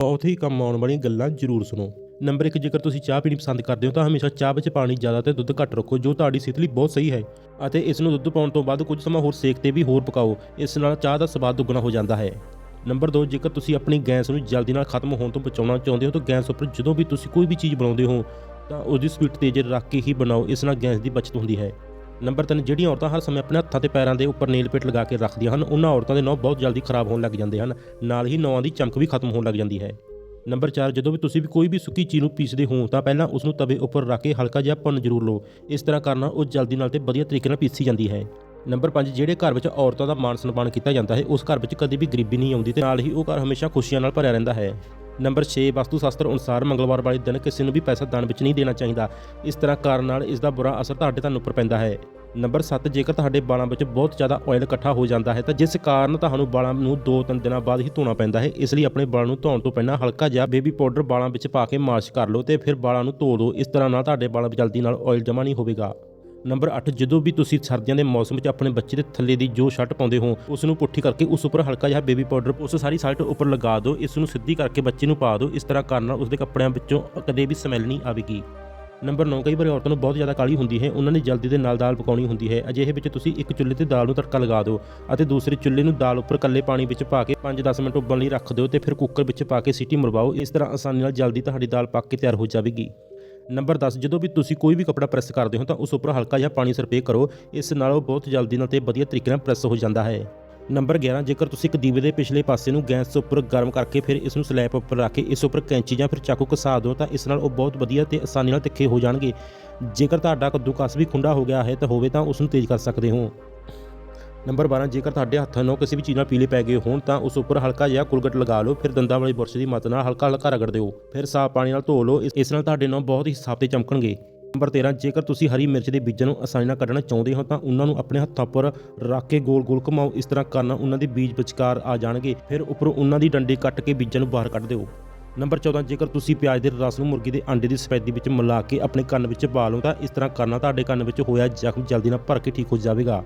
ਬਹੁਤ ਹੀ ਕੰਮ ਆਉਣ ਵਾਲੀਆਂ ਗੱਲਾਂ ਜ਼ਰੂਰ ਸੁਣੋ। ਨੰਬਰ 1 ਜੇਕਰ ਤੁਸੀਂ ਚਾਹ ਪੀਣੀ ਪਸੰਦ ਕਰਦੇ ਹੋ ਤਾਂ ਹਮੇਸ਼ਾ ਚਾਹ ਵਿੱਚ ਪਾਣੀ ਜ਼ਿਆਦਾ ਤੇ ਦੁੱਧ ਘੱਟ ਰੱਖੋ, ਜੋ ਤੁਹਾਡੀ ਸਿਹਤ ਲਈ ਬਹੁਤ ਸਹੀ ਹੈ। ਅਤੇ ਇਸ ਨੂੰ ਦੁੱਧ ਪਾਉਣ ਤੋਂ ਬਾਅਦ ਕੁਝ ਸਮਾਂ ਹੋਰ ਸੇਕ ਤੇ ਵੀ ਹੋਰ ਪਕਾਓ, ਇਸ ਨਾਲ ਚਾਹ ਦਾ ਸਵਾਦ ਦੁੱਗਣਾ ਹੋ ਜਾਂਦਾ ਹੈ। ਨੰਬਰ 2 ਜੇਕਰ ਤੁਸੀਂ ਆਪਣੀ ਗੈਸ ਨੂੰ ਜਲਦੀ ਨਾਲ ਖਤਮ ਹੋਣ ਤੋਂ ਬਚਾਉਣਾ ਚਾਹੁੰਦੇ ਹੋ ਤਾਂ ਗੈਸ ਉੱਪਰ ਜਦੋਂ ਵੀ ਤੁਸੀਂ ਕੋਈ ਵੀ ਚੀਜ਼ ਬਣਾਉਂਦੇ ਹੋ ਤਾਂ ਉਹਦੀ ਸਪੀਡ ਤੇਜ਼ ਰੱਖ ਕੇ ਹੀ ਬਣਾਓ, ਇਸ ਨਾਲ ਗੈਸ ਦੀ ਬਚਤ ਹੁੰਦੀ ਹੈ। ਨੰਬਰ 3 ਜਿਹੜੀਆਂ ਔਰਤਾਂ ਹਰ ਸਮੇਂ ਆਪਣੇ ਹੱਥਾਂ ਤੇ ਪੈਰਾਂ ਦੇ ਉੱਪਰ ਨੇਲ ਪੇਟ ਲਗਾ ਕੇ ਰੱਖਦੀਆਂ ਹਨ, ਉਹਨਾਂ ਔਰਤਾਂ ਦੇ ਨਹੁੰ ਬਹੁਤ ਜਲਦੀ ਖਰਾਬ ਹੋਣ ਲੱਗ ਜਾਂਦੇ ਹਨ, ਨਾਲ ਹੀ ਨਹੁੰਾਂ ਦੀ ਚਮਕ ਵੀ ਖਤਮ ਹੋਣ ਲੱਗ ਜਾਂਦੀ ਹੈ। ਨੰਬਰ 4 ਜਦੋਂ ਵੀ ਤੁਸੀਂ ਵੀ ਕੋਈ ਵੀ ਸੁੱਕੀ ਚੀਜ਼ ਨੂੰ ਪੀਸਦੇ ਹੋ, ਤਾਂ ਪਹਿਲਾਂ ਉਸ ਨੂੰ ਤਵੇ ਉੱਪਰ ਰੱਖ ਕੇ ਹਲਕਾ ਜਿਹਾ ਭੁੰਨ ਜ਼ਰੂਰ ਲਓ। ਇਸ ਤਰ੍ਹਾਂ ਕਰਨ ਨਾਲ ਉਹ ਜਲਦੀ ਨਾਲ ਤੇ ਵਧੀਆ ਤਰੀਕੇ ਨਾਲ ਪੀਸੀ ਜਾਂਦੀ ਹੈ। ਨੰਬਰ 5 ਜਿਹੜੇ ਘਰ ਵਿੱਚ ਔਰਤਾਂ ਦਾ ਮਾਣ ਸਨਮਾਨ ਕੀਤਾ ਜਾਂਦਾ ਹੈ, ਉਸ ਘਰ ਵਿੱਚ ਕਦੇ ਵੀ ਗਰੀਬੀ ਨਹੀਂ ਆਉਂਦੀ ਤੇ ਨਾਲ ਹੀ ਉਹ ਘਰ ਹਮੇਸ਼ਾ ਖੁਸ਼ੀਆਂ ਨਾਲ ਭਰਿਆ ਰਹਿੰਦਾ ਹੈ। ਨੰਬਰ 6 ਵਸਤੂ ਸ਼ਾਸਤਰ ਅਨੁਸਾਰ ਮੰਗਲਵਾਰ ਵਾਲੇ ਦਿਨ ਕਿਸੇ ਨੂੰ ਵੀ ਪੈਸਾ ਦਾਨ ਵਿੱਚ ਨਹੀਂ ਦੇਣਾ ਚਾਹੀਦਾ। ਇਸ ਤਰ੍ਹਾਂ ਕਾਰਨ ਨਾਲ ਇਸ ਦਾ ਬੁਰਾ ਅਸਰ ਤੁਹਾਡੇ ਤੁਹਾਨੂੰ ਉੱਪਰ ਪੈਂਦਾ ਹੈ। ਨੰਬਰ 7 ਜੇਕਰ ਤੁਹਾਡੇ ਵਾਲਾਂ ਵਿੱਚ ਬਹੁਤ ਜ਼ਿਆਦਾ ਆਇਲ ਇਕੱਠਾ ਹੋ ਜਾਂਦਾ ਹੈ ਤਾਂ ਜਿਸ ਕਾਰਨ ਤੁਹਾਨੂੰ ਵਾਲਾਂ ਨੂੰ 2-3 ਦਿਨਾਂ ਬਾਅਦ ਹੀ ਧੋਣਾ ਪੈਂਦਾ ਹੈ, ਇਸ ਲਈ ਆਪਣੇ ਵਾਲਾਂ ਨੂੰ ਧੋਣ ਤੋਂ ਪਹਿਲਾਂ ਹਲਕਾ ਜਿਹਾ ਬੇਬੀ ਪਾਊਡਰ ਵਾਲਾਂ ਵਿੱਚ ਪਾ ਕੇ ਮਾਲਿਸ਼ ਕਰ ਲਓ ਤੇ ਫਿਰ ਵਾਲਾਂ ਨੂੰ ਧੋ ਦਿਓ ਇਸ ਤਰ੍ਹਾਂ ਨਾਲ ਤੁਹਾਡੇ ਵਾਲਾਂ ਵਿੱਚ ਜਲਦੀ ਨਾਲ ਆਇਲ ਜਮ੍ਹਾਂ ਨਹੀਂ ਹੋਵੇਗਾ। ਨੰਬਰ 8 ਜਦੋਂ ਵੀ ਤੁਸੀਂ ਸਰਦੀਆਂ ਦੇ ਮੌਸਮ ਵਿੱਚ ਆਪਣੇ ਬੱਚੇ ਦੇ ਥੱਲੇ ਦੀ ਜੋ ਸ਼ਰਟ ਪਾਉਂਦੇ ਹੋ ਉਸ ਨੂੰ ਪੁੱਠੀ ਕਰਕੇ ਉਸ ਉੱਪਰ ਹਲਕਾ ਜਿਹਾ ਬੇਬੀ ਪਾਊਡਰ ਉਸ ਸਾਰੀ ਸ਼ਰਟ ਉੱਪਰ ਲਗਾ ਦਿਓ, ਇਸ ਨੂੰ ਸਿੱਧੀ ਕਰਕੇ ਬੱਚੇ ਨੂੰ ਪਾ ਦਿਓ, ਇਸ ਤਰ੍ਹਾਂ ਕਰਨ ਨਾਲ ਉਸਦੇ ਕੱਪੜਿਆਂ ਵਿੱਚੋਂ ਕਦੇ ਵੀ ਸਮੈਲ ਨਹੀਂ ਆਵੇਗੀ। ਨੰਬਰ 9 ਕਈ ਵਾਰੀ ਔਰਤਾਂ ਨੂੰ ਬਹੁਤ ਜ਼ਿਆਦਾ ਕਾਲੀ ਹੁੰਦੀ ਹੈ, ਉਹਨਾਂ ਨੇ ਜਲਦੀ ਦੇ ਨਾਲ ਦਾਲ ਪਕਾਉਣੀ ਹੁੰਦੀ ਹੈ, ਅਜਿਹੇ ਵਿੱਚ ਤੁਸੀਂ ਇੱਕ ਚੁੱਲ੍ਹੇ ਤੇ ਦਾਲ ਨੂੰ ਤੜਕਾ ਲਗਾ ਦਿਓ ਅਤੇ ਦੂਸਰੇ ਚੁੱਲ੍ਹੇ ਨੂੰ ਦਾਲ ਉੱਪਰ ਕੱਲੇ ਪਾਣੀ ਵਿੱਚ ਪਾ ਕੇ 5-10 ਮਿੰਟ ਉਬਲਣ ਲਈ ਰੱਖ ਦਿਓ ਤੇ ਫਿਰ ਕੁੱਕਰ ਵਿੱਚ ਪਾ ਕੇ ਸੀਟੀ ਮਰਵਾਓ, ਇਸ ਤਰ੍ਹਾਂ ਆਸਾਨੀ ਨਾਲ ਜਲਦੀ ਤੁਹਾਡੀ ਦਾਲ ਪੱਕ ਕੇ ਤਿਆਰ ਹੋ ਜਾਵੇਗੀ। ਨੰਬਰ 10 ਜਦੋਂ ਵੀ ਤੁਸੀਂ ਕੋਈ ਵੀ ਕੱਪੜਾ ਪ੍ਰੈਸ ਕਰਦੇ ਹੋ ਤਾਂ ਉਸ ਉੱਪਰ ਹਲਕਾ ਜਿਹਾ ਪਾਣੀ ਸਰਪੇ ਕਰੋ, ਇਸ ਨਾਲ ਉਹ ਬਹੁਤ ਜਲਦੀ ਨਾਲ ਤੇ ਵਧੀਆ ਤਰੀਕੇ ਨਾਲ ਪ੍ਰੈਸ ਹੋ ਜਾਂਦਾ ਹੈ। ਨੰਬਰ 11 ਜੇਕਰ ਤੁਸੀਂ ਇੱਕ ਦੀਵੇ ਦੇ ਪਿਛਲੇ ਪਾਸੇ ਨੂੰ ਗੈਸ ਉੱਪਰ ਗਰਮ ਕਰਕੇ ਫਿਰ ਇਸ ਨੂੰ ਸਲੈਬ ਉੱਪਰ ਰੱਖ ਕੇ ਇਸ ਉੱਪਰ ਕੈਂਚੀ ਜਾਂ ਫਿਰ ਚਾਕੂ ਘਸਾ ਦਿਓ ਤਾਂ ਇਸ ਨਾਲ ਉਹ ਬਹੁਤ ਵਧੀਆ ਤੇ ਆਸਾਨੀ ਨਾਲ ਤਿੱਖੇ ਹੋ ਜਾਣਗੇ। ਜੇਕਰ ਤੁਹਾਡਾ ਕੱਦੂਕਸ ਵੀ ਖੁੰਡਾ ਹੋ ਗਿਆ ਹੈ ਤਾਂ ਹੋਵੇ ਤਾਂ ਉਸ ਨੂੰ ਤੇਜ਼ ਕਰ ਸਕਦੇ ਹੋ। ਨੰਬਰ 12 ਜੇਕਰ ਤੁਹਾਡੇ ਹੱਥਾਂ ਨੂੰ ਕਿਸੇ ਵੀ ਚੀਜ਼ ਨਾਲ ਪੀਲੇ ਪੈ ਗਏ ਹੋਣ, ਤਾਂ ਉਸ ਉੱਪਰ ਹਲਕਾ ਜਿਹਾ ਕੁਲਗਟ ਲਗਾ ਲਓ, ਫਿਰ ਦੰਦਾਂ ਵਾਲੀ ਬੁਰਸ਼ ਦੀ ਮਦਦ ਨਾਲ ਹਲਕਾ ਹਲਕਾ ਰਗੜ ਦਿਓ, ਫਿਰ ਸਾਫ਼ ਪਾਣੀ ਨਾਲ ਧੋ ਲਓ, ਇਸ- ਨਾਲ ਤੁਹਾਡੇ ਨਹੁੰ ਬਹੁਤ ਹੀ ਸਾਫ਼ ਤੇ ਚਮਕਣਗੇ। ਨੰਬਰ 13 ਜੇਕਰ ਤੁਸੀਂ ਹਰੀ ਮਿਰਚ ਦੇ ਬੀਜਾਂ ਨੂੰ ਆਸਾਨੀ ਨਾਲ ਕੱਢਣਾ ਚਾਹੁੰਦੇ ਹੋ, ਤਾਂ ਉਹਨਾਂ ਨੂੰ ਆਪਣੇ ਹੱਥਾਂ ਉੱਪਰ ਰੱਖ ਕੇ ਗੋਲ-ਗੋਲ ਘੁਮਾਓ, ਇਸ ਤਰ੍ਹਾਂ ਕਰਨਾ ਉਹਨਾਂ ਦੇ ਬੀਜ ਵਿਚਕਾਰ ਆ ਜਾਣਗੇ, ਫਿਰ ਉੱਪਰੋਂ ਉਹਨਾਂ ਦੀ ਡੰਡੇ ਕੱਟ ਕੇ ਬੀਜਾਂ ਨੂੰ ਬਾਹਰ ਕੱਢ ਦਿਓ। ਨੰਬਰ 14 ਜੇਕਰ ਤੁਸੀਂ ਪਿਆਜ਼ ਦੇ ਰਸ ਨੂੰ ਮੁਰਗੀ ਦੇ ਅੰਡੇ ਦੀ ਸਫੈਦੀ ਵਿੱਚ ਮਿਲਾ ਕੇ ਆਪਣੇ ਕੰਨ ਵਿੱਚ ਪਾ ਲਓ, ਤਾਂ ਇਸ ਤਰ੍ਹਾਂ ਕਰਨਾ ਤੁਹਾਡੇ ਕੰਨ ਵਿੱਚ ਹੋਇਆ ਜ਼ਖਮ ਜਲਦੀ ਨਾਲ ਭਰ ਕੇ ਠੀਕ ਹੋ ਜਾਵੇਗਾ।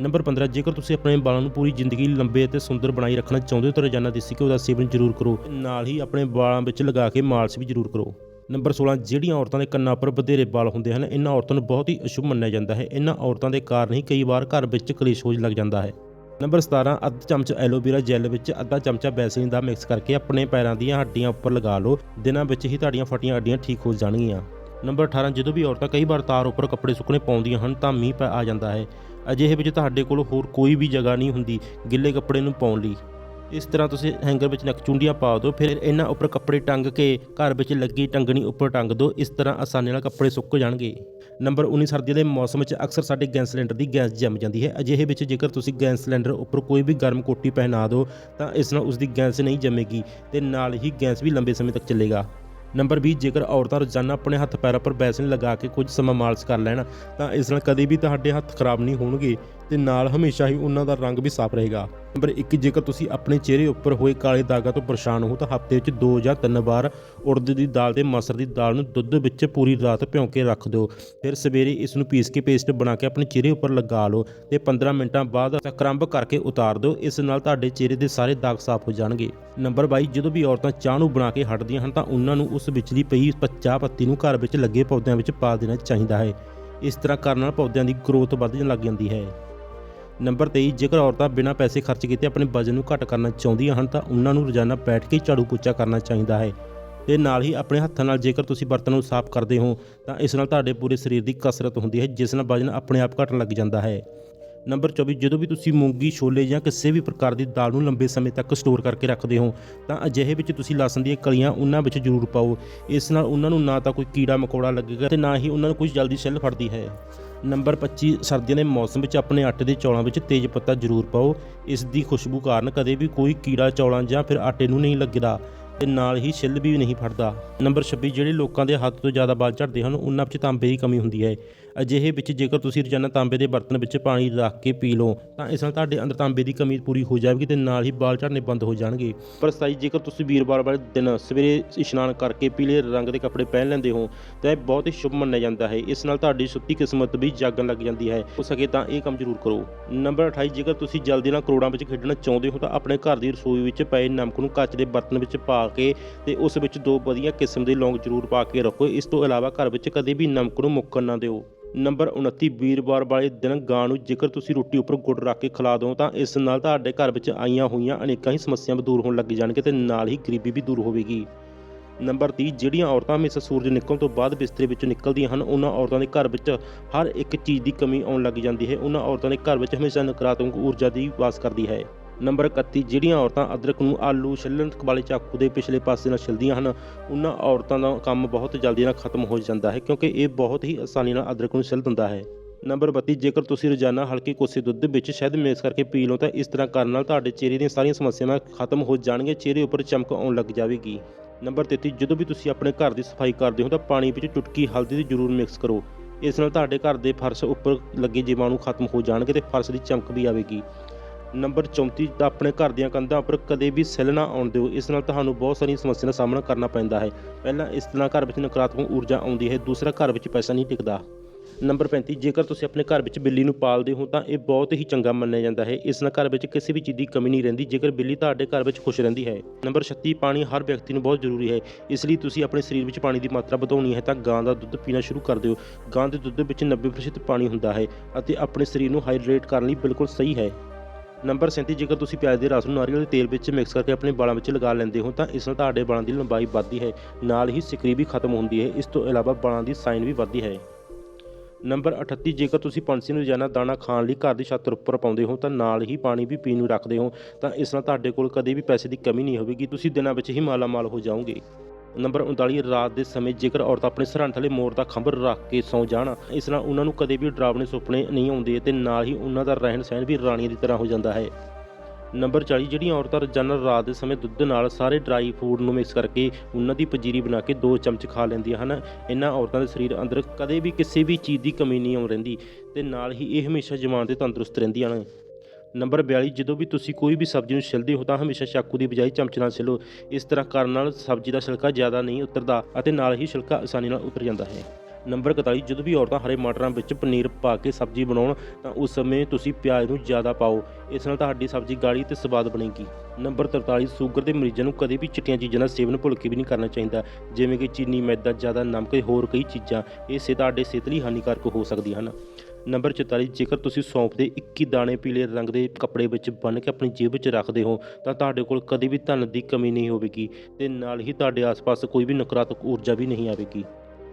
ਨੰਬਰ 15 ਜੇਕਰ ਤੁਸੀਂ ਆਪਣੇ ਵਾਲਾਂ ਨੂੰ ਪੂਰੀ ਜ਼ਿੰਦਗੀ ਲੰਬੇ ਅਤੇ ਸੁੰਦਰ ਬਣਾਈ ਰੱਖਣਾ ਚਾਹੁੰਦੇ ਹੋ ਤਾਂ ਰੋਜ਼ਾਨਾ ਦੇਸੀ ਘਿਓ ਦਾ ਸੇਵਨ ਜ਼ਰੂਰ ਕਰੋ। ਨਾਲ ਹੀ ਆਪਣੇ ਵਾਲਾਂ ਵਿੱਚ ਲਗਾ ਕੇ ਮਾਲਸ਼ ਵੀ ਜ਼ਰੂਰ ਕਰੋ। ਨੰਬਰ 16 ਜਿਹੜੀਆਂ ਔਰਤਾਂ ਦੇ ਕੰਨਾਂ ਉੱਪਰ ਵਧੇਰੇ ਵਾਲ ਹੁੰਦੇ ਹਨ, ਇਹਨਾਂ ਔਰਤਾਂ ਨੂੰ ਬਹੁਤ ਹੀ ਅਸ਼ੁਭ ਮੰਨਿਆ ਜਾਂਦਾ ਹੈ। ਇਹਨਾਂ ਔਰਤਾਂ ਦੇ ਕਾਰਨ ਹੀ ਕਈ ਵਾਰ ਘਰ ਵਿੱਚ ਕਲੇਸ਼ ਹੋਣ ਲੱਗ ਜਾਂਦਾ ਹੈ। ਨੰਬਰ 17 ਅੱਧ ਚਮਚ ਐਲੋਵੇਰਾ ਜੈਲ ਵਿੱਚ ਅੱਧਾ ਚਮਚਾ ਬੈਸਲੀਨ ਦਾ ਮਿਕਸ ਕਰਕੇ ਆਪਣੇ ਪੈਰਾਂ ਦੀਆਂ ਹੱਡੀਆਂ ਉੱਪਰ ਲਗਾ ਲਓ। ਦਿਨਾਂ ਵਿੱਚ ਹੀ ਤੁਹਾਡੀਆਂ ਫਟੀਆਂ ਹੱਡੀਆਂ ਠੀਕ ਹੋ ਜਾਣਗੀਆਂ। ਨੰਬਰ 18 ਜਦੋਂ ਵੀ ਔਰਤਾਂ ਕਈ ਵਾਰ ਤਾਰ ਉੱਪਰ ਕੱਪੜੇ ਸੁੱਕਣੇ ਪਾਉਂਦੀਆਂ ਹਨ ਤਾਂ ਮੀਂਹ ਪੈ ਆ ਜਾਂਦਾ ਹੈ। ਅਜਿਹੇ ਵਿੱਚ ਤੁਹਾਡੇ ਕੋਲ ਹੋਰ ਕੋਈ ਵੀ ਜਗ੍ਹਾ ਨਹੀਂ ਹੁੰਦੀ ਗਿੱਲੇ ਕੱਪੜੇ ਨੂੰ ਪਾਉਣ ਲਈ। ਇਸ ਤਰ੍ਹਾਂ ਤੁਸੀਂ ਹੈਂਗਰ ਵਿੱਚ ਨਕਚੁੰਡੀਆਂ ਪਾ ਦਿਓ, ਫਿਰ ਇਹਨਾਂ ਉੱਪਰ ਕੱਪੜੇ ਟੰਗ ਕੇ ਘਰ ਵਿੱਚ ਲੱਗੀ ਟੰਗਣੀ ਉੱਪਰ ਟੰਗ ਦਿਓ, ਇਸ ਤਰ੍ਹਾਂ ਆਸਾਨੀ ਨਾਲ ਕੱਪੜੇ ਸੁੱਕ ਜਾਣਗੇ। ਨੰਬਰ 19 ਸਰਦੀਆਂ ਦੇ ਮੌਸਮ ਵਿੱਚ ਅਕਸਰ ਸਾਡੇ ਗੈਸ ਸਿਲੰਡਰ ਦੀ ਗੈਸ ਜੰਮ ਜਾਂਦੀ ਹੈ। ਅਜਿਹੇ ਵਿੱਚ ਜੇਕਰ ਤੁਸੀਂ ਗੈਸ ਸਿਲੰਡਰ ਉੱਪਰ ਕੋਈ ਵੀ ਗਰਮ ਕੋਟੀ ਪਹਿਨਾ ਦਿਓ ਤਾਂ ਇਸ ਨਾਲ ਉਸ ਦੀ ਗੈਸ ਨਹੀਂ ਜੰਮੇਗੀ ਤੇ ਨਾਲ ਹੀ ਗੈਸ ਵੀ ਲੰਬੇ ਸਮੇਂ ਤੱਕ ਚੱਲੇਗਾ। ਨੰਬਰ 20 ਜੇਕਰ ਔਰਤਾਂ ਰੋਜ਼ਾਨਾ ਆਪਣੇ ਹੱਥ ਪੈਰਾਂ ਪਰ ਬੈਸਨ ਲਗਾ ਕੇ ਕੁਝ ਸਮਾਂ ਮਾਲਸ ਕਰ ਲੈਣ, ਤਾਂ ਇਸ ਨਾਲ ਕਦੇ ਵੀ ਤੁਹਾਡੇ ਹੱਥ ਖਰਾਬ ਨਹੀਂ ਹੋਣਗੇ ਤੇ ਨਾਲ ਹਮੇਸ਼ਾ ਹੀ ਉਹਨਾਂ ਦਾ ਰੰਗ ਵੀ ਸਾਫ਼ ਰਹੇਗਾ। ਨੰਬਰ 1 ਜੇਕਰ ਤੁਸੀਂ ਆਪਣੇ ਚਿਹਰੇ ਉੱਪਰ ਹੋਏ ਕਾਲੇ ਦਾਗਾਂ ਤੋਂ ਪਰੇਸ਼ਾਨ ਹੋ ਤਾਂ ਹਫ਼ਤੇ ਵਿੱਚ 2 ਜਾਂ 3 ਵਾਰ ਉੜਦ ਦੀ ਦਾਲ ਤੇ ਮਸਰ ਦੀ ਦਾਲ ਨੂੰ ਦੁੱਧ ਵਿੱਚ ਪੂਰੀ ਰਾਤ ਭਿਉਂ ਕੇ ਰੱਖ ਦਿਓ। ਫਿਰ ਸਵੇਰੇ ਇਸ ਨੂੰ ਪੀਸ ਕੇ ਪੇਸਟ ਬਣਾ ਕੇ ਆਪਣੇ ਚਿਹਰੇ ਉੱਪਰ ਲਗਾ ਲਓ ਤੇ 15 ਮਿੰਟਾਂ ਬਾਅਦ ਸਕਰੰਬ ਕਰਕੇ ਉਤਾਰ ਦਿਓ। ਇਸ ਨਾਲ ਤੁਹਾਡੇ ਚਿਹਰੇ ਦੇ ਸਾਰੇ ਦਾਗ ਸਾਫ਼ ਹੋ ਜਾਣਗੇ। ਨੰਬਰ 22 ਜਦੋਂ ਵੀ ਔਰਤਾਂ ਚਾਹ ਨੂੰ ਬਣਾ ਕੇ ਹਟਦੀਆਂ ਹਨ ਤਾਂ ਉਹਨਾਂ ਨੂੰ ਉਸ ਵਿਚਲੀ ਪਈ ਚਾਹ ਪੱਤੀ ਨੂੰ ਘਰ ਵਿੱਚ ਲੱਗੇ ਪੌਦਿਆਂ ਵਿੱਚ ਪਾ ਦੇਣਾ ਚਾਹੀਦਾ ਹੈ। ਇਸ ਤਰ੍ਹਾਂ ਕਰਨ ਨਾਲ ਪੌਦਿਆਂ ਦੀ ਗਰੋਥ ਵੱਧਣ ਲੱਗ ਜਾਂਦੀ ਹੈ। ਨੰਬਰ 23 ਜੇਕਰ ਔਰਤਾਂ ਬਿਨਾਂ ਪੈਸੇ ਖਰਚ ਕੀਤੇ ਆਪਣੇ ਵਜ਼ਨ ਨੂੰ ਘੱਟ ਕਰਨਾ ਚਾਹੁੰਦੀਆਂ ਹਨ, ਤਾਂ ਉਹਨਾਂ ਨੂੰ ਰੋਜ਼ਾਨਾ ਬੈਠ ਕੇ ਝਾੜੂ ਪੋਚਾ ਕਰਨਾ ਚਾਹੀਦਾ ਹੈ। ਤੇ ਨਾਲ ਹੀ ਆਪਣੇ ਹੱਥਾਂ ਨਾਲ ਜੇਕਰ ਤੁਸੀਂ ਬਰਤਨ ਨੂੰ ਸਾਫ਼ ਕਰਦੇ ਹੋ, ਤਾਂ ਇਸ ਨਾਲ ਤੁਹਾਡੇ ਪੂਰੇ ਸਰੀਰ ਦੀ ਕਸਰਤ ਹੁੰਦੀ ਹੈ, ਜਿਸ ਨਾਲ ਵਜ਼ਨ ਆਪਣੇ ਆਪ ਘਟਣ ਲੱਗ ਜਾਂਦਾ ਹੈ। ਨੰਬਰ 24 ਜਦੋਂ ਵੀ ਤੁਸੀਂ ਮੂੰਗੀ, ਛੋਲੇ ਜਾਂ ਕਿਸੇ ਵੀ ਪ੍ਰਕਾਰ ਦੀ ਦਾਲ ਨੂੰ ਲੰਬੇ ਸਮੇਂ ਤੱਕ ਸਟੋਰ ਕਰਕੇ ਰੱਖਦੇ ਹੋ, ਤਾਂ ਅਜਿਹੇ ਵਿੱਚ ਤੁਸੀਂ ਲਸਣ ਦੀਆਂ ਕਲੀਆਂ ਉਹਨਾਂ ਵਿੱਚ ਜ਼ਰੂਰ ਪਾਓ। ਇਸ ਨਾਲ ਉਹਨਾਂ ਨੂੰ ਨਾ ਤਾਂ ਕੋਈ ਕੀੜਾ ਮਕੌੜਾ ਲੱਗੇਗਾ ਤੇ ਨਾ ਹੀ ਉਹਨਾਂ ਨੂੰ ਕੋਈ ਜਲਦੀ ਸੈੱਲ ਫੜਦੀ ਹੈ। ਨੰਬਰ 25 ਸਰਦੀਆਂ ਦੇ ਮੌਸਮ ਵਿੱਚ ਆਪਣੇ ਆਟੇ ਦੇ ਚੌਲਾਂ ਵਿੱਚ ਤੇਜ਼ ਪੱਤਾ ਜ਼ਰੂਰ ਪਾਓ। ਇਸ ਦੀ ਖੁਸ਼ਬੂ ਕਾਰਨ ਕਦੇ ਵੀ ਕੋਈ ਕੀੜਾ, ਚੌਲਾਂ ਜਾਂ ਫਿਰ ਆਟੇ ਨੂੰ ਨਹੀਂ ਲੱਗਦਾ ਤੇ ਨਾਲ ਹੀ ਛਿੱਲ ਵੀ ਨਹੀਂ ਫੜਦਾ। ਨੰਬਰ 26 ਜਿਹੜੇ ਲੋਕਾਂ ਦੇ ਹੱਥ ਤੋਂ ਜ਼ਿਆਦਾ ਵਾਲ ਝੜਦੇ ਹਨ, ਉਹਨਾਂ ਵਿੱਚ ਤਾਂਬੇ ਦੀ ਕਮੀ ਹੁੰਦੀ ਹੈ। ਅਜਿਹੇ ਵਿੱਚ ਜੇਕਰ ਤੁਸੀਂ ਰੋਜ਼ਾਨਾ ਤਾਂਬੇ ਦੇ ਬਰਤਨ ਵਿੱਚ ਪਾਣੀ ਰੱਖ ਕੇ ਪੀ ਲਓ, ਤਾਂ ਇਸ ਨਾਲ ਤੁਹਾਡੇ ਅੰਦਰ ਤਾਂਬੇ ਦੀ ਕਮੀ ਪੂਰੀ ਹੋ ਜਾਵੇਗੀ ਤੇ ਨਾਲ ਹੀ ਵਾਲ ਝੜਨੇ ਬੰਦ ਹੋ ਜਾਣਗੇ। ਪਰ 27 ਜੇਕਰ ਤੁਸੀਂ ਵੀਰਵਾਰ ਵਾਲੇ ਦਿਨ ਸਵੇਰੇ ਇਸ਼ਨਾਨ ਕਰਕੇ ਪੀਲੇ ਰੰਗ ਦੇ ਕੱਪੜੇ ਪਹਿਨ ਲੈਂਦੇ ਹੋ, ਤਾਂ ਇਹ ਬਹੁਤ ਹੀ ਸ਼ੁਭ ਮੰਨਿਆ ਜਾਂਦਾ ਹੈ। ਇਸ ਨਾਲ ਤੁਹਾਡੀ ਸੁੱਤੀ ਕਿਸਮਤ ਵੀ ਜਾਗਣ ਲੱਗ ਜਾਂਦੀ ਹੈ। ਹੋ ਸਕੇ ਤਾਂ ਇਹ ਕੰਮ ਜ਼ਰੂਰ ਕਰੋ। ਨੰਬਰ 28 ਜੇਕਰ ਤੁਸੀਂ ਜਲਦੀ ਨਾਲ ਕਰੋੜਾਂ ਵਿੱਚ ਖੇਡਣਾ ਚਾਹੁੰਦੇ ਹੋ, ਤਾਂ ਆਪਣੇ ਘਰ ਦੀ ਰਸੋਈ ਵਿੱਚ ਪਏ ਨਮਕ ਨੂੰ ਕੱਚ ਦੇ ਬਰਤਨ ਵਿੱਚ ਪਾ ਕੇ ਤੇ ਉਸ ਵਿੱਚ ਦੋ ਵਧੀਆ ਕਿਸਮ ਦੇ ਲੌਂਗ ਜ਼ਰੂਰ ਪਾ ਕੇ ਰੱਖੋ। ਇਸ ਤੋਂ ਇਲਾਵਾ ਘਰ ਵਿੱਚ ਕਦੇ ਵੀ ਨਮਕ ਨੂੰ ਮੁੱਕਣ ਨਾ ਦਿਓ। ਨੰਬਰ 29 ਵੀਰਵਾਰ ਵਾਲੇ ਦਿਨ ਗਾਂ ਨੂੰ ਜੇਕਰ ਤੁਸੀਂ ਰੋਟੀ ਉੱਪਰ ਗੁੜ ਰੱਖ ਕੇ ਖਿਲਾ ਦਿਓ ਤਾਂ ਇਸ ਨਾਲ ਤੁਹਾਡੇ ਘਰ ਵਿੱਚ ਆਈਆਂ ਹੋਈਆਂ ਅਨੇਕਾਂ ਹੀ ਸਮੱਸਿਆਵਾਂ ਦੂਰ ਹੋਣ ਲੱਗ ਜਾਣਗੇ ਤੇ ਨਾਲ ਹੀ ਗਰੀਬੀ ਵੀ ਦੂਰ ਹੋਵੇਗੀ। ਨੰਬਰ 30 ਜਿਹੜੀਆਂ ਔਰਤਾਂ ਮਿਸ ਸੂਰਜ ਨਿਕਲਣ ਤੋਂ ਬਾਅਦ ਬਿਸਤਰੇ ਵਿੱਚੋਂ ਨਿਕਲਦੀਆਂ ਹਨ, ਉਹਨਾਂ ਔਰਤਾਂ ਦੇ ਘਰ ਵਿੱਚ ਹਰ ਇੱਕ ਚੀਜ਼ ਦੀ ਕਮੀ ਆਉਣ ਲੱਗ ਜਾਂਦੀ ਹੈ। ਉਹਨਾਂ ਔਰਤਾਂ ਦੇ ਘਰ ਵਿੱਚ ਹਮੇਸ਼ਾ ਨਕਾਰਾਤਮਕ ਊਰਜਾ ਦੀ ਵਾਸ ਕਰਦੀ ਹੈ। ਨੰਬਰ 31 ਜਿਹੜੀਆਂ ਔਰਤਾਂ ਅਦਰਕ ਨੂੰ ਆਲੂ, ਛਿੱਲਣ ਵਾਲੇ ਚਾਕੂ ਦੇ ਪਿਛਲੇ ਪਾਸੇ ਨਾਲ ਛਿਲਦੀਆਂ ਹਨ, ਉਹਨਾਂ ਔਰਤਾਂ ਦਾ ਕੰਮ ਬਹੁਤ ਜਲਦੀ ਨਾਲ ਖਤਮ ਹੋ ਜਾਂਦਾ ਹੈ, ਕਿਉਂਕਿ ਇਹ ਬਹੁਤ ਹੀ ਆਸਾਨੀ ਨਾਲ ਅਦਰਕ ਨੂੰ ਛਿੱਲ ਦਿੰਦਾ ਹੈ। ਨੰਬਰ 32 ਜੇਕਰ ਤੁਸੀਂ ਰੋਜ਼ਾਨਾ ਹਲਕੇ ਕੋਸੇ ਦੁੱਧ ਵਿੱਚ ਸ਼ਹਿਦ ਮਿਕਸ ਕਰਕੇ ਪੀ ਲਓ, ਤਾਂ ਇਸ ਤਰ੍ਹਾਂ ਕਰਨ ਨਾਲ ਤੁਹਾਡੇ ਚਿਹਰੇ ਦੀਆਂ ਸਾਰੀਆਂ ਸਮੱਸਿਆਵਾਂ ਖਤਮ ਹੋ ਜਾਣਗੀਆਂ, ਚਿਹਰੇ ਉੱਪਰ ਚਮਕ ਆਉਣ ਲੱਗ ਜਾਵੇਗੀ। ਨੰਬਰ 33 ਜਦੋਂ ਵੀ ਤੁਸੀਂ ਆਪਣੇ ਘਰ ਦੀ ਸਫ਼ਾਈ ਕਰਦੇ ਹੋ, ਤਾਂ ਪਾਣੀ ਵਿੱਚ ਚੁਟਕੀ ਹਲਦੀ ਦੀ ਜ਼ਰੂਰ ਮਿਕਸ ਕਰੋ। ਇਸ ਨਾਲ ਤੁਹਾਡੇ ਘਰ ਦੇ ਫਰਸ਼ ਉੱਪਰ ਲੱਗੇ ਜੀਵਾਣੂ ਖਤਮ ਹੋ ਜਾਣਗੇ ਤੇ ਫਰਸ਼ ਦੀ ਚਮਕ ਵੀ ਆਵੇਗੀ। ਨੰਬਰ 34 ਦਾ ਆਪਣੇ ਘਰ ਦੀਆਂ ਕੰਧਾਂ ਉੱਪਰ ਕਦੇ ਵੀ ਸਿੱਲ ਨਾ ਆਉਣ ਦਿਓ। ਇਸ ਨਾਲ ਤੁਹਾਨੂੰ ਬਹੁਤ ਸਾਰੀਆਂ ਸਮੱਸਿਆਵਾਂ ਦਾ ਸਾਹਮਣਾ ਕਰਨਾ ਪੈਂਦਾ ਹੈ। ਪਹਿਲਾਂ ਇਸ ਤਰ੍ਹਾਂ ਘਰ ਵਿੱਚ ਨਕਾਰਾਤਮਕ ਊਰਜਾ ਆਉਂਦੀ ਹੈ, ਦੂਸਰਾ ਘਰ ਵਿੱਚ ਪੈਸਾ ਨਹੀਂ ਟਿਕਦਾ। ਨੰਬਰ 35 ਜੇਕਰ ਤੁਸੀਂ ਆਪਣੇ ਘਰ ਵਿੱਚ ਬਿੱਲੀ ਨੂੰ ਪਾਲਦੇ ਹੋ ਤਾਂ ਇਹ ਬਹੁਤ ਹੀ ਚੰਗਾ ਮੰਨਿਆ ਜਾਂਦਾ ਹੈ। ਇਸ ਨਾਲ ਘਰ ਵਿੱਚ ਕਿਸੇ ਵੀ ਚੀਜ਼ ਦੀ ਕਮੀ ਨਹੀਂ ਰਹਿੰਦੀ, ਜੇਕਰ ਬਿੱਲੀ ਤੁਹਾਡੇ ਘਰ ਵਿੱਚ ਖੁਸ਼ ਰਹਿੰਦੀ ਹੈ। ਨੰਬਰ 36 ਪਾਣੀ ਹਰ ਵਿਅਕਤੀ ਨੂੰ ਬਹੁਤ ਜ਼ਰੂਰੀ ਹੈ। ਇਸ ਲਈ ਤੁਸੀਂ ਆਪਣੇ ਸਰੀਰ ਵਿੱਚ ਪਾਣੀ ਦੀ ਮਾਤਰਾ ਵਧਾਉਣੀ ਹੈ ਤਾਂ ਗਾਂ ਦਾ ਦੁੱਧ ਪੀਣਾ ਸ਼ੁਰੂ ਕਰ ਦਿਓ। ਗਾਂ ਦੇ ਦੁੱਧ ਵਿੱਚ 90% ਪਾਣੀ ਹੁੰਦਾ ਹੈ ਅਤੇ ਆਪਣੇ ਸਰੀਰ ਨੂੰ ਹਾਈਡਰੇਟ ਕਰਨ ਲਈ ਬਿਲਕੁਲ ਸਹੀ ਹੈ। ਨੰਬਰ 37 ਜੇਕਰ ਤੁਸੀਂ ਪਿਆਜ਼ ਦੇ ਰਸ ਨੂੰ ਨਾਰੀਅਲ ਦੇ ਤੇਲ ਵਿੱਚ ਮਿਕਸ ਕਰਕੇ ਆਪਣੇ ਵਾਲਾਂ ਵਿੱਚ ਲਗਾ ਲੈਂਦੇ ਹੋ, ਤਾਂ ਇਸ ਨਾਲ ਤੁਹਾਡੇ ਵਾਲਾਂ ਦੀ ਲੰਬਾਈ ਵੱਧਦੀ ਹੈ, ਨਾਲ ਹੀ ਸਿਕਰੀ ਵੀ ਖਤਮ ਹੁੰਦੀ ਹੈ, ਇਸ ਤੋਂ ਇਲਾਵਾ ਵਾਲਾਂ ਦੀ ਸਾਈਨ ਵੀ ਵੱਧਦੀ ਹੈ। ਨੰਬਰ 38 ਜੇਕਰ ਤੁਸੀਂ ਪੰਛੀ ਨੂੰ ਰੋਜ਼ਾਨਾ ਦਾਣਾ ਖਾਣ ਲਈ ਘਰ ਦੀ ਛੱਤ ਉੱਪਰ ਪਾਉਂਦੇ ਹੋ, ਤਾਂ ਨਾਲ ਹੀ ਪਾਣੀ ਵੀ ਪੀਣ ਨੂੰ ਰੱਖਦੇ ਹੋ, ਤਾਂ ਇਸ ਨਾਲ ਤੁਹਾਡੇ ਕੋਲ ਕਦੇ ਵੀ ਪੈਸੇ ਦੀ ਕਮੀ ਨਹੀਂ ਹੋਵੇਗੀ, ਤੁਸੀਂ ਦਿਨਾਂ ਵਿੱਚ ਹੀ ਮਾਲਾਮਾਲ ਹੋ ਜਾਓਗੇ। ਨੰਬਰ 39 ਰਾਤ ਦੇ ਸਮੇਂ ਜੇਕਰ ਔਰਤ ਆਪਣੇ ਸਰਹੰਦ ਥੱਲੇ ਮੋਰ ਦਾ ਖੰਭਰ ਰੱਖ ਕੇ ਸੌਂ ਜਾਣ, ਇਸ ਨਾਲ ਉਹਨਾਂ ਨੂੰ ਕਦੇ ਵੀ ਡਰਾਵਣੇ ਸੁਪਨੇ ਨਹੀਂ ਆਉਂਦੇ ਤੇ ਨਾਲ ਹੀ ਉਹਨਾਂ ਦਾ ਰਹਿਣ ਸਹਿਣ ਵੀ ਰਾਣੀ ਦੀ ਤਰ੍ਹਾਂ ਹੋ ਜਾਂਦਾ ਹੈ। ਨੰਬਰ 40 ਜਿਹੜੀਆਂ ਔਰਤਾਂ ਰੋਜ਼ਾਨਾ ਰਾਤ ਦੇ ਸਮੇਂ ਦੁੱਧ ਨਾਲ ਸਾਰੇ ਡਰਾਈ ਫੂਡ ਨੂੰ ਮਿਕਸ ਕਰਕੇ ਉਹਨਾਂ ਦੀ ਪੰਜੀਰੀ ਬਣਾ ਕੇ ਦੋ ਚਮਚ ਖਾ ਲੈਂਦੀਆਂ ਹਨ, ਇਹਨਾਂ ਔਰਤਾਂ ਦੇ ਸਰੀਰ ਅੰਦਰ ਕਦੇ ਵੀ ਕਿਸੇ ਵੀ ਚੀਜ਼ ਦੀ ਕਮੀ ਨਹੀਂ ਆਉਂ ਰਹਿੰਦੀ ਤੇ ਨਾਲ ਹੀ ਇਹ ਹਮੇਸ਼ਾ ਜਵਾਨ ਤੇ ਤੰਦਰੁਸਤ ਰਹਿੰਦੀਆਂ ਹਨ। ਨੰਬਰ 42 ਜਦੋਂ ਵੀ ਤੁਸੀਂ ਕੋਈ ਵੀ ਸਬਜ਼ੀ ਨੂੰ ਛਿਲਦੇ ਹੋ ਤਾਂ ਹਮੇਸ਼ਾ ਚਾਕੂ ਦੀ ਬਜਾਏ ਚਮਚ ਨਾਲ ਛਿਲੋ। ਇਸ ਤਰ੍ਹਾਂ ਕਰਨ ਨਾਲ ਸਬਜ਼ੀ ਦਾ ਛਿਲਕਾ ਜ਼ਿਆਦਾ ਨਹੀਂ ਉਤਰਦਾ ਅਤੇ ਨਾਲ ਹੀ ਛਿਲਕਾ ਆਸਾਨੀ ਨਾਲ ਉਤਰ ਜਾਂਦਾ ਹੈ। ਨੰਬਰ 41 ਜਦੋਂ ਵੀ ਔਰਤਾਂ ਹਰੇ ਮਟਰਾਂ ਵਿੱਚ ਪਨੀਰ ਪਾ ਕੇ ਸਬਜ਼ੀ ਬਣਾਉਣ ਤਾਂ ਉਸ ਸਮੇਂ ਤੁਸੀਂ ਪਿਆਜ਼ ਨੂੰ ਜ਼ਿਆਦਾ ਪਾਓ। ਇਸ ਨਾਲ ਤੁਹਾਡੀ ਸਬਜ਼ੀ ਗਾੜੀ ਤੇ ਸਵਾਦ ਬਣੇਗੀ। ਨੰਬਰ 43 ਸ਼ੂਗਰ ਦੇ ਮਰੀਜ਼ਾਂ ਨੂੰ ਕਦੇ ਵੀ ਚਿੱਟੀਆਂ ਚੀਜ਼ਾਂ ਦਾ ਸੇਵਨ ਭੁੱਲ ਕੇ ਵੀ ਨਹੀਂ ਕਰਨਾ ਚਾਹੀਦਾ, ਜਿਵੇਂ ਕਿ ਚੀਨੀ, ਮੈਦਾ, ਜ਼ਿਆਦਾ ਨਮਕ ਤੇ ਹੋਰ ਕਈ ਚੀਜ਼ਾਂ। ਇਹ ਸੇ ਤੁਹਾਡੇ ਸਿਹਤ ਲਈ ਹਾਨੀਕਾਰਕ ਹੋ ਸਕਦੀਆਂ ਹਨ। ਨੰਬਰ 44 ਜੇਕਰ ਤੁਸੀਂ ਸੌਂਫ ਦੇ 21 ਦਾਣੇ ਪੀਲੇ ਰੰਗ ਦੇ ਕੱਪੜੇ ਵਿੱਚ ਬੰਨ੍ਹ ਕੇ ਆਪਣੀ ਜੇਬ ਵਿੱਚ ਰੱਖਦੇ ਹੋ, ਤਾਂ ਤੁਹਾਡੇ ਕੋਲ ਕਦੇ ਵੀ ਧਨ ਦੀ ਕਮੀ ਨਹੀਂ ਹੋਵੇਗੀ ਤੇ ਨਾਲ ਹੀ ਤੁਹਾਡੇ ਆਸ-ਪਾਸ ਕੋਈ ਵੀ ਨਕਾਰਾਤਮਕ ਊਰਜਾ ਵੀ ਨਹੀਂ ਆਵੇਗੀ।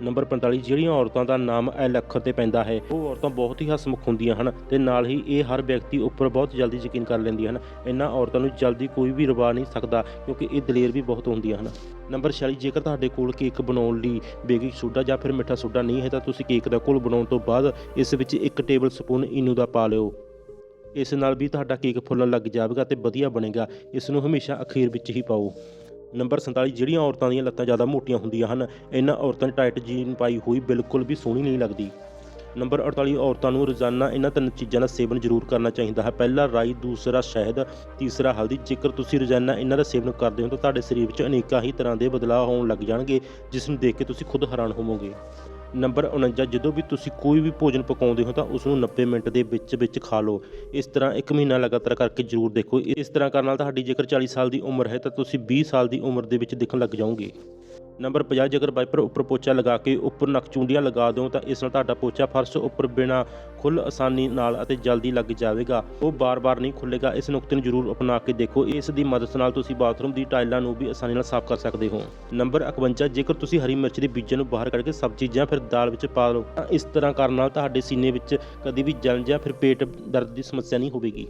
ਨੰਬਰ 45 ਜਿਹੜੀਆਂ ਔਰਤਾਂ ਦਾ ਨਾਮ ਐਲ ਅੱਖਰ ਤੇ ਪੈਂਦਾ ਹੈ, ਉਹ ਔਰਤਾਂ ਬਹੁਤ ਹੀ ਹਸਮੁਖ ਹੁੰਦੀਆਂ ਹਨ ਤੇ ਨਾਲ ਹੀ ਇਹ ਹਰ ਵਿਅਕਤੀ ਉੱਪਰ ਬਹੁਤ ਜਲਦੀ ਯਕੀਨ ਕਰ ਲੈਂਦੀਆਂ ਹਨ। ਇਹਨਾਂ ਔਰਤਾਂ ਨੂੰ ਜਲਦੀ ਕੋਈ ਵੀ ਰਵਾ ਨਹੀਂ ਸਕਦਾ, ਕਿਉਂਕਿ ਇਹ ਦਲੇਰ ਵੀ ਬਹੁਤ ਹੁੰਦੀਆਂ ਹਨ। ਨੰਬਰ 46 ਜੇਕਰ ਤੁਹਾਡੇ ਕੋਲ ਕੇਕ ਬਣਾਉਣ ਲਈ ਬੇਕਿੰਗ ਸੋਡਾ ਜਾਂ ਫਿਰ ਮਿੱਠਾ ਸੋਡਾ ਨਹੀਂ ਹੈ, ਤਾਂ ਤੁਸੀਂ ਕੇਕ ਦਾ ਘੋਲ ਬਣਾਉਣ ਤੋਂ ਬਾਅਦ ਇਸ ਵਿੱਚ ਇੱਕ ਟੇਬਲ ਸਪੂਨ ਇਨੋ ਦਾ ਪਾ ਲਿਓ। ਇਸ ਨਾਲ ਵੀ ਤੁਹਾਡਾ ਕੇਕ ਫੁੱਲਣ ਲੱਗ ਜਾਵੇਗਾ ਤੇ ਵਧੀਆ ਬਣੇਗਾ। ਇਸ ਨੂੰ ਹਮੇਸ਼ਾ ਅਖੀਰ ਵਿੱਚ ਹੀ ਪਾਓ। ਨੰਬਰ 47 ਜਿਹੜੀਆਂ ਔਰਤਾਂ ਦੀਆਂ ਲੱਤਾਂ ਜ਼ਿਆਦਾ ਮੋਟੀਆਂ ਹੁੰਦੀਆਂ ਹਨ, ਇਹਨਾਂ ਔਰਤਾਂ ਨੇ ਟਾਈਟ ਜੀਨ ਪਾਈ ਹੋਈ ਬਿਲਕੁਲ ਵੀ ਸੋਹਣੀ ਨਹੀਂ ਲੱਗਦੀ। ਨੰਬਰ 48 ਔਰਤਾਂ ਨੂੰ ਰੋਜ਼ਾਨਾ ਇਹਨਾਂ ਤਿੰਨ ਚੀਜ਼ਾਂ ਦਾ ਸੇਵਨ ਜ਼ਰੂਰ ਕਰਨਾ ਚਾਹੀਦਾ ਹੈ। ਪਹਿਲਾ ਰਾਈ, ਦੂਸਰਾ ਸ਼ਹਿਦ, ਤੀਸਰਾ ਹਲਦੀ। ਜੇਕਰ ਤੁਸੀਂ ਰੋਜ਼ਾਨਾ ਇਹਨਾਂ ਦਾ ਸੇਵਨ ਕਰਦੇ ਹੋ ਤਾਂ ਤੁਹਾਡੇ ਸਰੀਰ ਵਿੱਚ ਅਨੇਕਾਂ ਹੀ ਤਰ੍ਹਾਂ ਦੇ ਬਦਲਾਅ ਹੋਣ ਲੱਗ ਜਾਣਗੇ, ਜਿਸ ਨੂੰ ਦੇਖ ਕੇ ਤੁਸੀਂ ਖੁਦ ਹੈਰਾਨ ਹੋਵੋਗੇ। ਨੰਬਰ 49 ਜਦੋਂ ਵੀ ਤੁਸੀਂ ਕੋਈ ਵੀ ਭੋਜਨ ਪਕਾਉਂਦੇ ਹੋ ਤਾਂ ਉਸ ਨੂੰ 90 ਮਿੰਟ ਦੇ ਵਿੱਚ ਵਿੱਚ ਖਾ ਲਓ। ਇਸ ਤਰ੍ਹਾਂ ਇੱਕ ਮਹੀਨਾ ਲਗਾਤਾਰ ਕਰਕੇ ਜ਼ਰੂਰ ਦੇਖੋ। ਇਸ ਤਰ੍ਹਾਂ ਕਰਨ ਨਾਲ ਤੁਹਾਡੀ ਜੇਕਰ 40 ਸਾਲ ਦੀ ਉਮਰ ਹੈ ਤਾਂ ਤੁਸੀਂ 20 ਸਾਲ ਦੀ ਉਮਰ ਦੇ ਵਿੱਚ ਦਿਖਣ ਲੱਗ ਜਾਓਗੇ। ਨੰਬਰ 50 ਜੇਕਰ ਵਾਈਪਰ ਉੱਪਰ ਪੋਚਾ ਲਗਾ ਕੇ ਉੱਪਰ ਨਕਚੂੰਡੀਆਂ ਲਗਾ ਦਿਓ ਤਾਂ ਇਸ ਨਾਲ ਤੁਹਾਡਾ ਪੋਚਾ ਫਰਸ਼ ਉੱਪਰ ਬਿਨਾ ਖੁੱਲ ਆਸਾਨੀ ਨਾਲ ਅਤੇ ਜਲਦੀ ਲੱਗ ਜਾਵੇਗਾ। ਉਹ ਬਾਰ-ਬਾਰ ਨਹੀਂ ਖੁੱਲੇਗਾ ਇਸ ਨੁਕਤੇ ਨੂੰ ਜ਼ਰੂਰ ਅਪਣਾ ਕੇ ਦੇਖੋ। ਇਸ ਦੀ ਮਦਦ ਨਾਲ ਤੁਸੀਂ ਬਾਥਰੂਮ ਦੀ ਟਾਈਲਾਂ ਨੂੰ ਵੀ ਆਸਾਨੀ ਨਾਲ ਸਾਫ਼ ਕਰ ਸਕਦੇ ਹੋ। ਨੰਬਰ 51 ਜੇਕਰ ਤੁਸੀਂ ਹਰੀ ਮਿਰਚ ਦੇ ਬੀਜਾਂ ਨੂੰ ਬਾਹਰ ਕੱਢ ਕੇ ਸਬਜ਼ੀ ਜਾਂ ਫਿਰ ਦਾਲ ਵਿੱਚ ਪਾ ਲਓ, ਤਾਂ ਇਸ ਤਰ੍ਹਾਂ ਕਰਨ ਨਾਲ ਤੁਹਾਡੇ ਸੀਨੇ ਵਿੱਚ ਕਦੀ ਵੀ ਜਲਨ ਜਾਂ ਫਿਰ ਪੇਟ ਦਰਦ ਦੀ ਸਮੱਸਿਆ ਨਹੀਂ ਹੋਵੇਗੀ।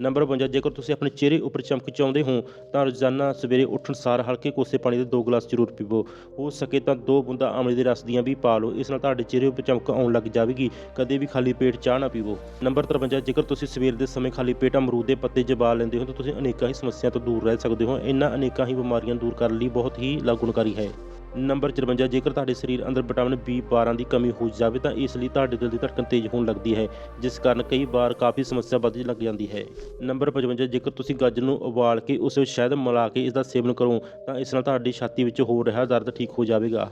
ਨੰਬਰ 52 ਜੇਕਰ ਤੁਸੀਂ ਆਪਣੇ ਚਿਹਰੇ ਉੱਪਰ ਚਮਕ ਚਾਹੁੰਦੇ ਹੋ, ਤਾਂ ਰੋਜ਼ਾਨਾ ਸਵੇਰੇ ਉੱਠਣ ਸਾਰ ਹਲਕੇ ਕੋਸੇ ਪਾਣੀ ਦੇ ਦੋ ਗਲਾਸ ਜ਼ਰੂਰ ਪੀਵੋ। ਹੋ ਸਕੇ ਤਾਂ ਦੋ ਬੂੰਦਾਂ ਆਮਲੇ ਦੇ ਰਸ ਦੀਆਂ ਵੀ ਪਾ ਲਓ। ਇਸ ਨਾਲ ਤੁਹਾਡੇ ਚਿਹਰੇ ਉੱਪਰ ਚਮਕ ਆਉਣ ਲੱਗ ਜਾਵੇਗੀ। ਕਦੇ ਵੀ ਖਾਲੀ ਪੇਟ ਚਾਹ ਨਾ ਪੀਵੋ। ਨੰਬਰ 53 ਜੇਕਰ ਤੁਸੀਂ ਸਵੇਰ ਦੇ ਸਮੇਂ ਖਾਲੀ ਪੇਟ ਅਮਰੂਦ ਦੇ ਪੱਤੇ ਜਬਾ ਲੈਂਦੇ ਹੋ, ਤਾਂ ਤੁਸੀਂ ਅਨੇਕਾਂ ਹੀ ਸਮੱਸਿਆ ਤੋਂ ਦੂਰ ਰਹਿ ਸਕਦੇ ਹੋ। ਇਹਨਾਂ ਅਨੇਕਾਂ ਹੀ ਬਿਮਾਰੀਆਂ ਦੂਰ ਕਰਨ ਲਈ ਬਹੁਤ ਹੀ ਲਾਗੁਣਕਾਰੀ ਹੈ। ਨੰਬਰ 54 ਜੇਕਰ ਤੁਹਾਡੇ ਸਰੀਰ ਅੰਦਰ ਵਿਟਾਮਿਨ B12 ਦੀ ਕਮੀ ਹੋ ਜਾਵੇ ਤਾਂ ਇਸ ਲਈ ਤੁਹਾਡੇ ਦਿਲ ਦੀ ਧੜਕਣ ਤੇਜ਼ ਹੋਣ ਲੱਗਦੀ ਹੈ, ਜਿਸ ਕਾਰਨ ਕਈ ਵਾਰ ਕਾਫੀ ਸਮੱਸਿਆ ਵੱਧ ਲੱਗ ਜਾਂਦੀ ਹੈ। ਨੰਬਰ 55 ਜੇਕਰ ਤੁਸੀਂ ਗਾਜਰ ਨੂੰ ਉਬਾਲ ਕੇ ਉਸ ਵਿੱਚ ਸ਼ਹਿਦ ਮਿਲਾ ਕੇ ਇਸ ਦਾ ਸੇਵਨ ਕਰੋ, ਤਾਂ ਇਸ ਨਾਲ ਤੁਹਾਡੀ ਛਾਤੀ ਵਿੱਚ ਹੋ ਰਿਹਾ ਦਰਦ ਠੀਕ ਹੋ ਜਾਵੇਗਾ।